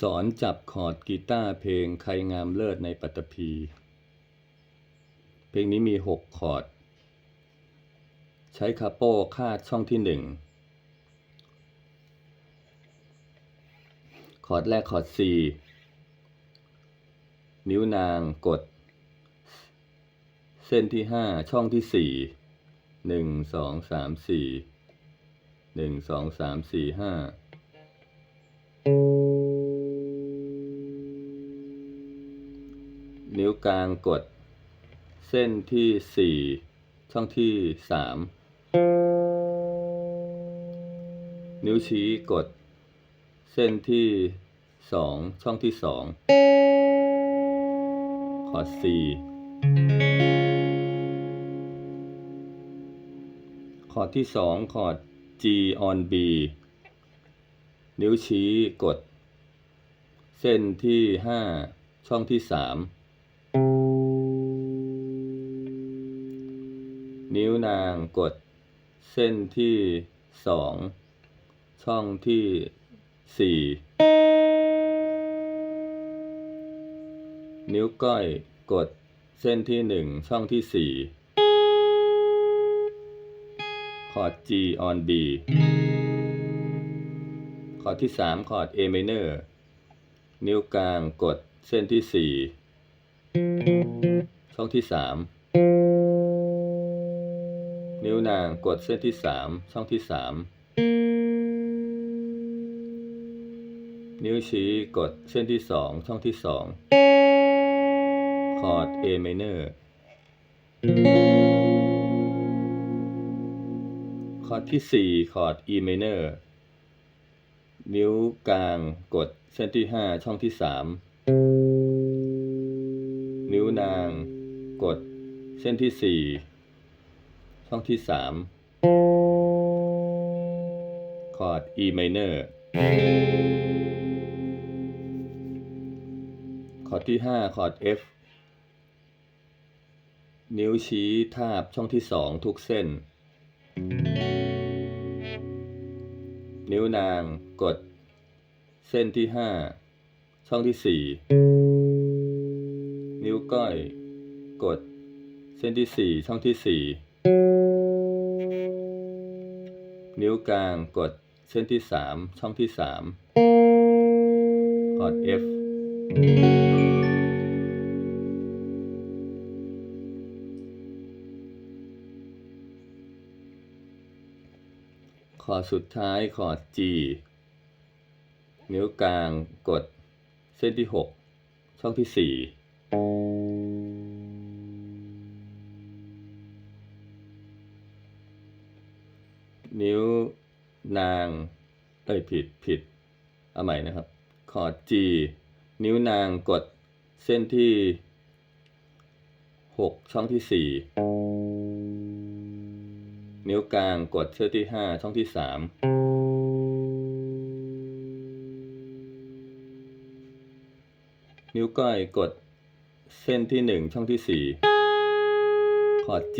สอนจับคอร์ดกีตาร์เพลงใครงามเลิศในปัตตภี เพลงนี้มี 6 คอร์ด ใช้คาโป้คาดช่องที่ 1 คอร์ดแรกคอร์ด 4 นิ้วนางกด เส้นที่ 5 ช่องที่ 4 1 2 3 4 1 2 3 4 5 นิ้วกลางกด เส้นที่ 4 ช่องที่ 3 นิ้วชี้กด เส้นที่ 2 ช่องที่ 2 คอร์ด C คอร์ดที่ 2 คอร์ด G on B นิ้วชี้กด เส้นที่ 5 ช่องที่ 3 นิ้วนางกดเส้นที่สองช่องที่สี่นิ้วก้อยกดเส้นที่หนึ่งช่องที่สี่คอร์ด G on B คอร์ดที่สามคอร์ด A minor นิ้วกลางกดเส้นที่สี่ช่องที่สาม นิ้วนางกดเส้นที่สามช่องที่สามนิ้วชี้กดเส้นที่สองช่องที่สองคอร์ด A minor คอร์ดที่สี่คอร์ด E minor นิ้วกลางกดเส้นที่ห้าช่องที่สามนิ้วนางกดเส้นที่สี่ ช่องที่สามคอร์ด E minor คอร์ดที่ห้าคอร์ด F นิ้วชี้ทาบช่องที่สองทุกเส้น นิ้วนางกด เส้นที่ห้าช่องที่สี่นิ้วก้อย กด เส้นที่สี่ช่องที่สี่ นิ้วกลางกดเส้นที่สามช่องที่สามคอร์ด F คอร์ดสุดท้ายคอร์ด G นิ้วกลางกดเส้นที่หกช่องที่สี่ นิ้วนางเอ้ยผิดผิดเอาใหม่นะครับคอร์ด G นิ้วนางกดเส้นที่หกช่องที่สี่นิ้วกลางกดเส้นที่ห้าช่องที่สามนิ้วก้อยกดเส้นที่หนึ่งช่องที่สี่คอร์ด G